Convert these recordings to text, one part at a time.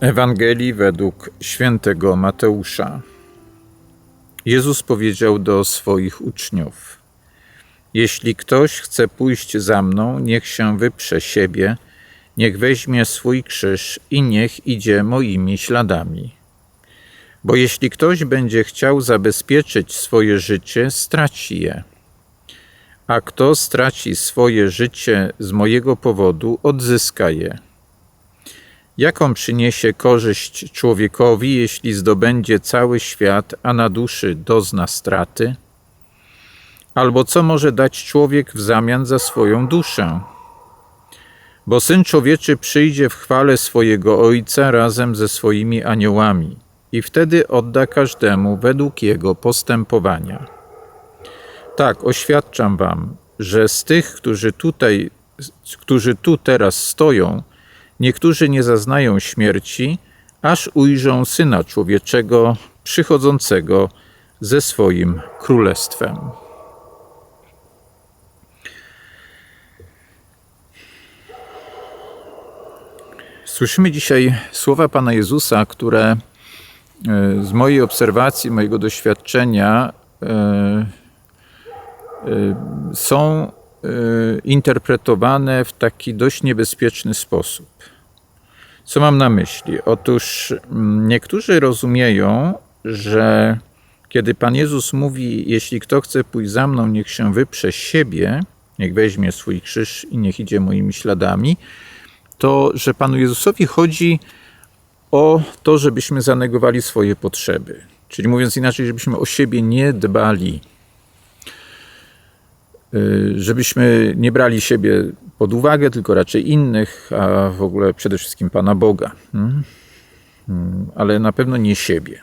Ewangelii według świętego Mateusza. Jezus powiedział do swoich uczniów: Jeśli ktoś chce pójść za mną, niech się wyprze siebie, niech weźmie swój krzyż i niech idzie moimi śladami. Bo jeśli ktoś będzie chciał zabezpieczyć swoje życie, straci je. A kto straci swoje życie z mojego powodu, odzyska je. Jaką przyniesie korzyść człowiekowi, jeśli zdobędzie cały świat, a na duszy dozna straty? Albo co może dać człowiek w zamian za swoją duszę? Bo syn człowieczy przyjdzie w chwale swojego Ojca razem ze swoimi aniołami, i wtedy odda każdemu według jego postępowania. Tak, oświadczam wam, że z tych, którzy tutaj, którzy tu teraz stoją, Niektórzy nie zaznają śmierci, aż ujrzą Syna Człowieczego przychodzącego ze swoim królestwem. Słyszymy dzisiaj słowa Pana Jezusa, które e, z mojej obserwacji, mojego doświadczenia e, e, są interpretowane w taki dość niebezpieczny sposób. Co mam na myśli? Otóż mm, niektórzy rozumieją, że kiedy Pan Jezus mówi: Jeśli kto chce pójść za mną, niech się wyprze siebie, niech weźmie swój krzyż i niech idzie moimi śladami, to że Panu Jezusowi chodzi o to, żebyśmy zanegowali swoje potrzeby. Czyli mówiąc inaczej, żebyśmy o siebie nie dbali, y, żebyśmy nie brali siebie pod uwagę, tylko raczej innych, a w ogóle przede wszystkim Pana Boga. Hmm? Hmm, ale na pewno nie siebie.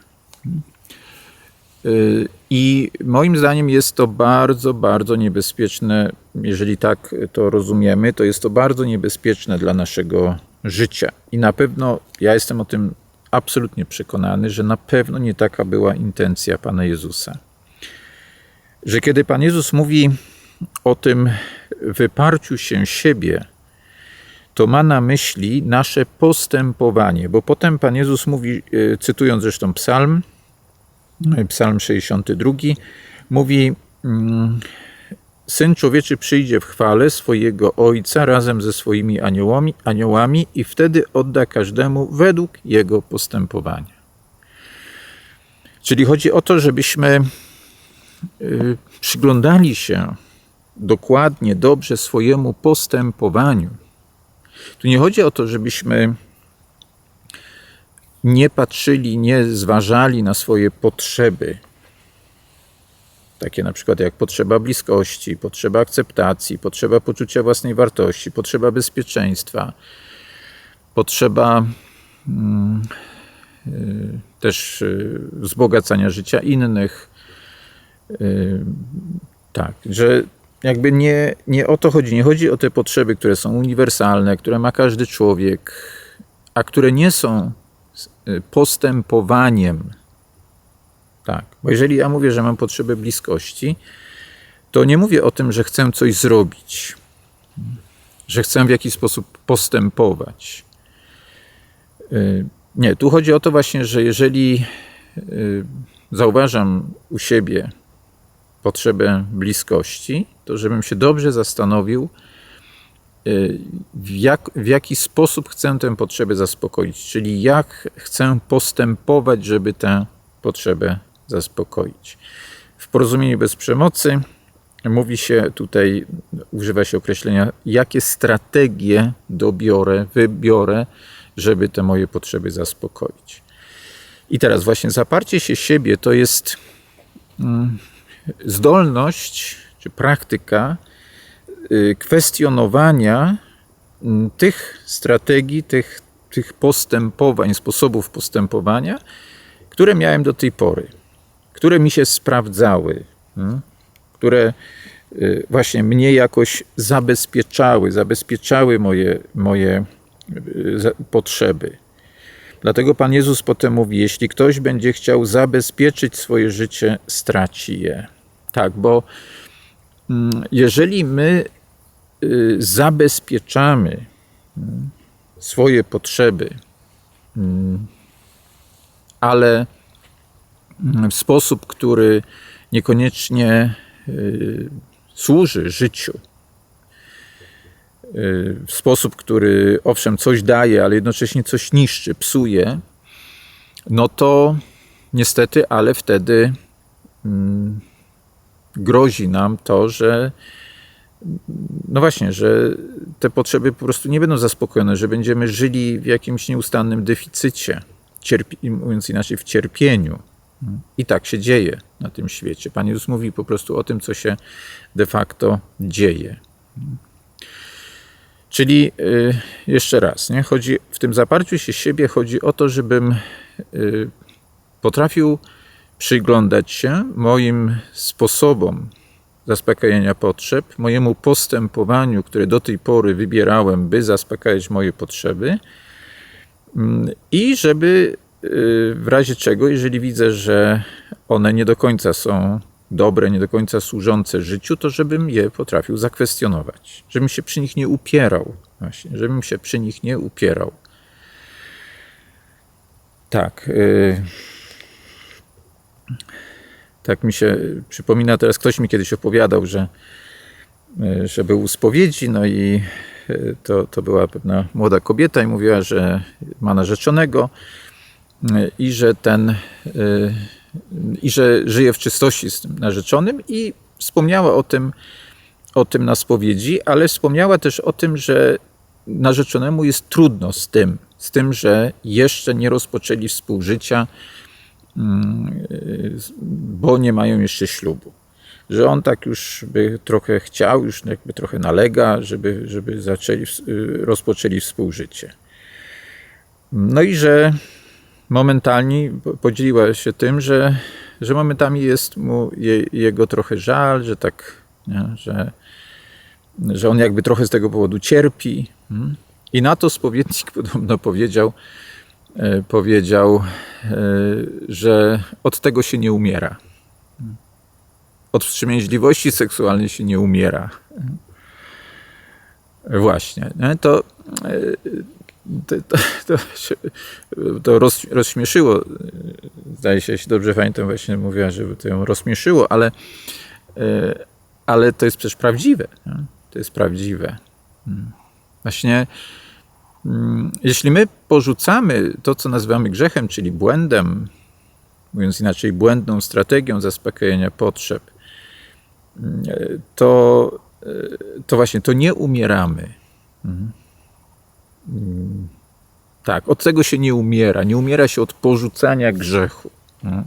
Y, I moim zdaniem jest to bardzo, bardzo niebezpieczne, jeżeli tak to rozumiemy, to jest to bardzo niebezpieczne dla naszego życia. I na pewno ja jestem o tym absolutnie przekonany, że na pewno nie taka była intencja Pana Jezusa. Że kiedy Pan Jezus mówi o tym wyparciu się siebie, to ma na myśli nasze postępowanie, bo potem Pan Jezus mówi, e, cytując zresztą psalm, e, psalm 62, mówi, mm, Syn człowieczy przyjdzie w chwale swojego Ojca razem ze swoimi aniołami, aniołami i wtedy odda każdemu według jego postępowania. Czyli chodzi o to, żebyśmy e, przyglądali się dokładnie, dobrze swojemu postępowaniu. Tu nie chodzi o to, żebyśmy nie patrzyli, nie zważali na swoje potrzeby. Takie na przykład jak potrzeba bliskości, potrzeba akceptacji, potrzeba poczucia własnej wartości, potrzeba bezpieczeństwa, potrzeba mm, y, też y, wzbogacania życia innych. Y, tak, że jakby nie, nie o to chodzi. Nie chodzi o te potrzeby, które są uniwersalne, które ma każdy człowiek, a które nie są y, postępowaniem. Tak, bo jeżeli ja mówię, że mam potrzebę bliskości, to nie mówię o tym, że chcę coś zrobić, że chcę w jakiś sposób postępować. Y, nie, tu chodzi o to właśnie, że jeżeli y, zauważam u siebie potrzebę bliskości, to żebym się dobrze zastanowił, y, w, jak, w jaki sposób chcę tę potrzebę zaspokoić, czyli jak chcę postępować, żeby tę potrzebę zaspokoić. W porozumieniu bez przemocy mówi się tutaj, używa się określenia, jakie strategie dobiorę, wybiorę, żeby te moje potrzeby zaspokoić. I teraz właśnie zaparcie się siebie to jest mm, zdolność czy praktyka y, kwestionowania mm, tych strategii, tych, tych postępowań, sposobów postępowania, które miałem do tej pory, które mi się sprawdzały, hmm, które y, właśnie mnie jakoś zabezpieczały, zabezpieczały moje, moje y, potrzeby. Dlatego Pan Jezus potem mówi: Jeśli ktoś będzie chciał zabezpieczyć swoje życie, straci je. Tak, bo mm, jeżeli my y, zabezpieczamy mm, swoje potrzeby, mm, ale w sposób, który niekoniecznie y, służy życiu. W sposób, który owszem coś daje, ale jednocześnie coś niszczy, psuje, no to niestety, ale wtedy mm, grozi nam to, że no właśnie, że te potrzeby po prostu nie będą zaspokojone, że będziemy żyli w jakimś nieustannym deficycie, cierpi, mówiąc inaczej, w cierpieniu. I tak się dzieje na tym świecie. Pan Jezus mówi po prostu o tym, co się de facto dzieje. Czyli y, jeszcze raz, nie? Chodzi, w tym zaparciu się siebie chodzi o to, żebym y, potrafił przyglądać się moim sposobom zaspokajania potrzeb, mojemu postępowaniu, które do tej pory wybierałem, by zaspokajać moje potrzeby, mm, i żeby y, w razie czego, jeżeli widzę, że one nie do końca są dobre, nie do końca służące życiu, to żebym je potrafił zakwestionować, żebym się przy nich nie upierał, właśnie, żebym się przy nich nie upierał. Tak. y, tak mi się przypomina teraz, ktoś mi kiedyś opowiadał, że, y, że był u spowiedzi, no i y, to, to była pewna młoda kobieta i mówiła, że ma narzeczonego y, i że ten y, i że żyje w czystości z tym narzeczonym i wspomniała o tym, o tym na spowiedzi, ale wspomniała też o tym, że narzeczonemu jest trudno z tym, z tym, że jeszcze nie rozpoczęli współżycia, mm, bo nie mają jeszcze ślubu. Że on tak już by trochę chciał, już jakby trochę nalega, żeby, żeby zaczęli, rozpoczęli współżycie. No i że momentalnie podzieliła się tym, że, że momentami jest mu je, jego trochę żal, że tak, nie, że, że on jakby trochę z tego powodu cierpi. mm. I na to spowiednik podobno powiedział, e, powiedział, e, że od tego się nie umiera. Od wstrzemięźliwości seksualnej się nie umiera. Właśnie. Nie? To, e, to, to, to, się, to roz, rozśmieszyło. Zdaje się, jeśli dobrze pamiętam, właśnie mówiła, żeby to ją rozśmieszyło, ale, e, ale to jest przecież prawdziwe. To jest prawdziwe. Mm. Właśnie, mm, jeśli my porzucamy to, co nazywamy grzechem, czyli błędem, mówiąc inaczej, błędną strategią zaspokojenia potrzeb, mm, to, e, to właśnie to nie umieramy. Mhm. Tak, od tego się nie umiera. Nie umiera się od porzucania grzechu. No.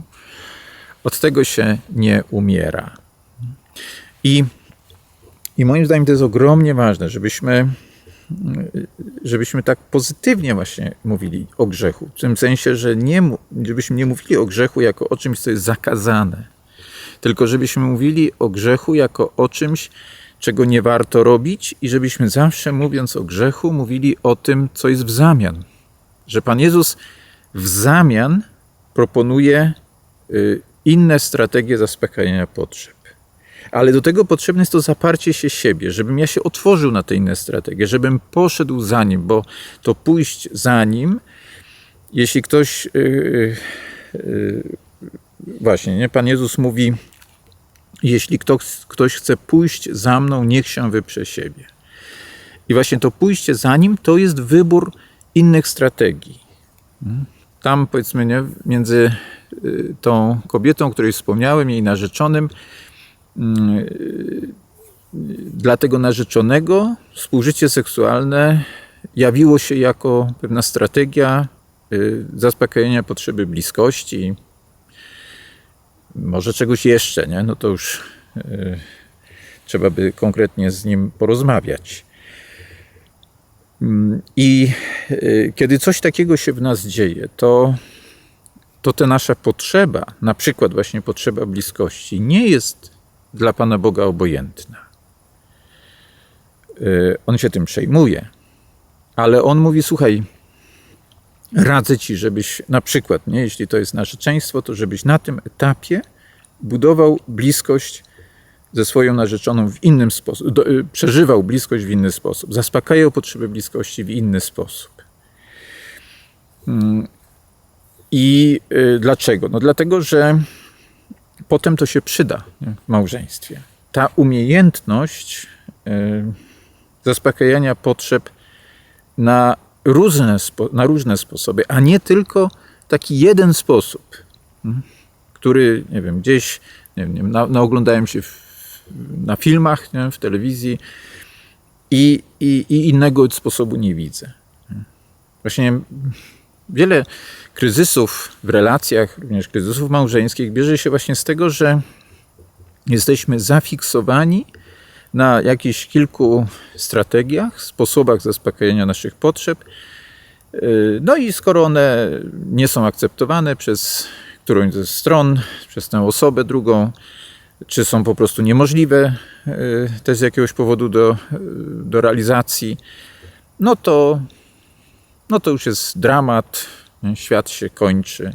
Od tego się nie umiera. I, I moim zdaniem to jest ogromnie ważne, żebyśmy, żebyśmy tak pozytywnie właśnie mówili o grzechu. W tym sensie, że nie, żebyśmy nie mówili o grzechu jako o czymś, co jest zakazane, tylko żebyśmy mówili o grzechu jako o czymś, czego nie warto robić, i żebyśmy zawsze mówiąc o grzechu, mówili o tym, co jest w zamian. Że Pan Jezus w zamian proponuje y, inne strategie zaspokajania potrzeb. Ale do tego potrzebne jest to zaparcie się siebie, żebym ja się otworzył na te inne strategie, żebym poszedł za nim, bo to pójść za nim, jeśli ktoś. Yy, yy, właśnie, nie? Pan Jezus mówi, jeśli ktoś, ktoś chce pójść za mną, niech się wyprze siebie. I właśnie to pójście za nim to jest wybór innych strategii. Tam, powiedzmy, nie, między y, tą kobietą, o której wspomniałem, jej narzeczonym, y, dla tego narzeczonego współżycie seksualne jawiło się jako pewna strategia y, zaspokojenia potrzeby bliskości, może czegoś jeszcze, nie? no to już y, trzeba by konkretnie z nim porozmawiać. Mm, I y, kiedy coś takiego się w nas dzieje, to, to ta nasza potrzeba, na przykład właśnie potrzeba bliskości, nie jest dla Pana Boga obojętna. Y, on się tym przejmuje, ale on mówi: Słuchaj, radzę ci, żebyś na przykład, nie, jeśli to jest narzeczeństwo, to żebyś na tym etapie budował bliskość ze swoją narzeczoną w innym sposób, do, y, przeżywał bliskość w inny sposób, zaspokajał potrzeby bliskości w inny sposób. Mm, I y, dlaczego? No dlatego, że potem to się przyda w małżeństwie. Ta umiejętność y, zaspokajania potrzeb na różne, na różne sposoby, a nie tylko taki jeden sposób, mm, który, nie wiem, gdzieś, nie wiem, na, naoglądałem się w, na filmach, nie, w telewizji i, i, i innego sposobu nie widzę. Właśnie wiele kryzysów w relacjach, również kryzysów małżeńskich, bierze się właśnie z tego, że jesteśmy zafiksowani na jakichś kilku strategiach, sposobach zaspokajania naszych potrzeb. Yy, No i skoro one nie są akceptowane przez którąś ze stron, przez tę osobę drugą, czy są po prostu niemożliwe yy, też z jakiegoś powodu do, yy, do realizacji, no to, no to już jest dramat, świat się kończy.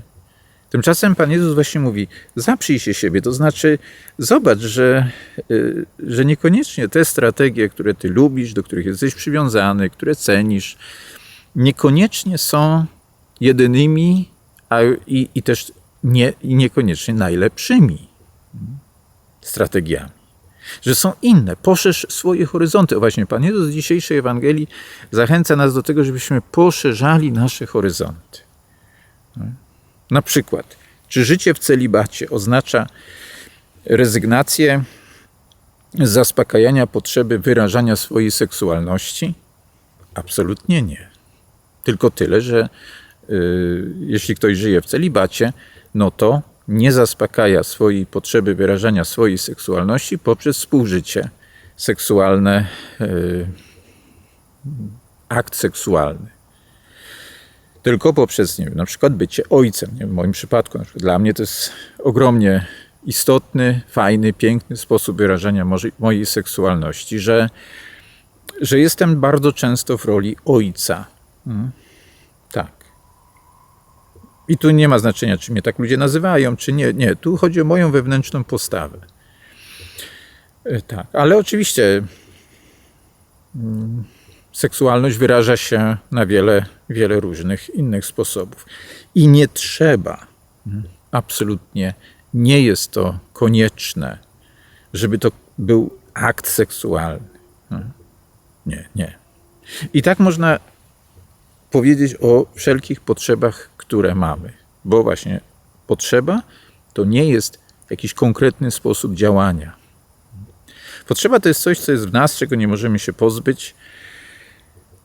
Tymczasem Pan Jezus właśnie mówi: zaprzyj się siebie, to znaczy zobacz, że, y, że niekoniecznie te strategie, które Ty lubisz, do których jesteś przywiązany, które cenisz, niekoniecznie są jedynymi, a i, i też nie, i niekoniecznie najlepszymi strategiami. Że są inne. Poszerz swoje horyzonty. O właśnie, Pan Jezus z dzisiejszej Ewangelii zachęca nas do tego, żebyśmy poszerzali nasze horyzonty. Na przykład, czy życie w celibacie oznacza rezygnację z zaspokajania potrzeby wyrażania swojej seksualności? Absolutnie nie. Tylko tyle, że y, jeśli ktoś żyje w celibacie, no to nie zaspokaja swojej potrzeby wyrażania swojej seksualności poprzez współżycie seksualne, y, akt seksualny tylko poprzez nie wiem, na przykład bycie ojcem. Nie? W moim przypadku, na przykład dla mnie to jest ogromnie istotny, fajny, piękny sposób wyrażania może- mojej seksualności, że, że jestem bardzo często w roli ojca. Mm. Tak. I tu nie ma znaczenia, czy mnie tak ludzie nazywają, czy nie. Nie, tu chodzi o moją wewnętrzną postawę. E, Tak, ale oczywiście seksualność wyraża się na wiele, wiele różnych innych sposobów. I nie trzeba, absolutnie nie jest to konieczne, żeby to był akt seksualny. Nie, nie. I tak można powiedzieć o wszelkich potrzebach, które mamy, bo właśnie potrzeba to nie jest jakiś konkretny sposób działania. Potrzeba to jest coś, co jest w nas, czego nie możemy się pozbyć,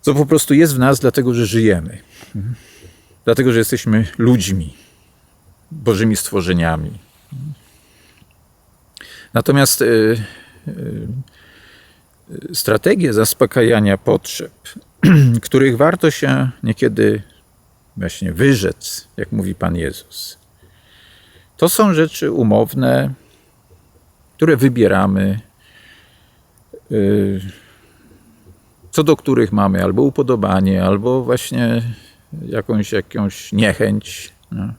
co po prostu jest w nas, dlatego że żyjemy. Mhm. Dlatego, że jesteśmy ludźmi, bożymi stworzeniami. Natomiast y, y, strategie zaspokajania potrzeb, których warto się niekiedy właśnie wyrzec, jak mówi Pan Jezus, to są rzeczy umowne, które wybieramy. y, co do których mamy albo upodobanie, albo właśnie jakąś, jakąś niechęć. No.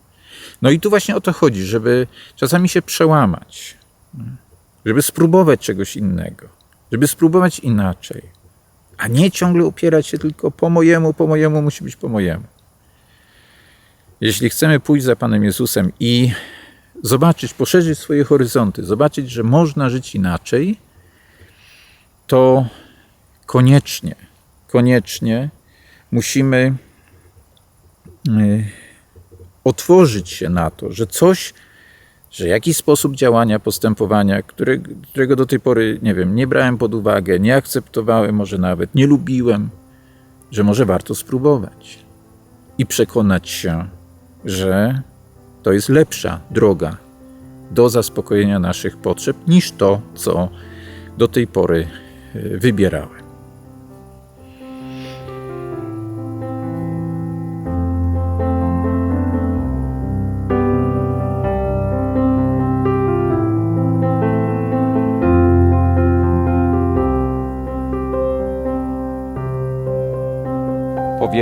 no i tu właśnie o to chodzi, żeby czasami się przełamać, żeby spróbować czegoś innego, żeby spróbować inaczej, a nie ciągle upierać się tylko po mojemu, po mojemu, musi być po mojemu. Jeśli chcemy pójść za Panem Jezusem i zobaczyć, poszerzyć swoje horyzonty, zobaczyć, że można żyć inaczej, to koniecznie, koniecznie musimy y, otworzyć się na to, że coś, że jakiś sposób działania, postępowania, które, którego do tej pory, nie wiem, nie brałem pod uwagę, nie akceptowałem, może nawet nie lubiłem, że może warto spróbować i przekonać się, że to jest lepsza droga do zaspokojenia naszych potrzeb niż to, co do tej pory y, wybierałem.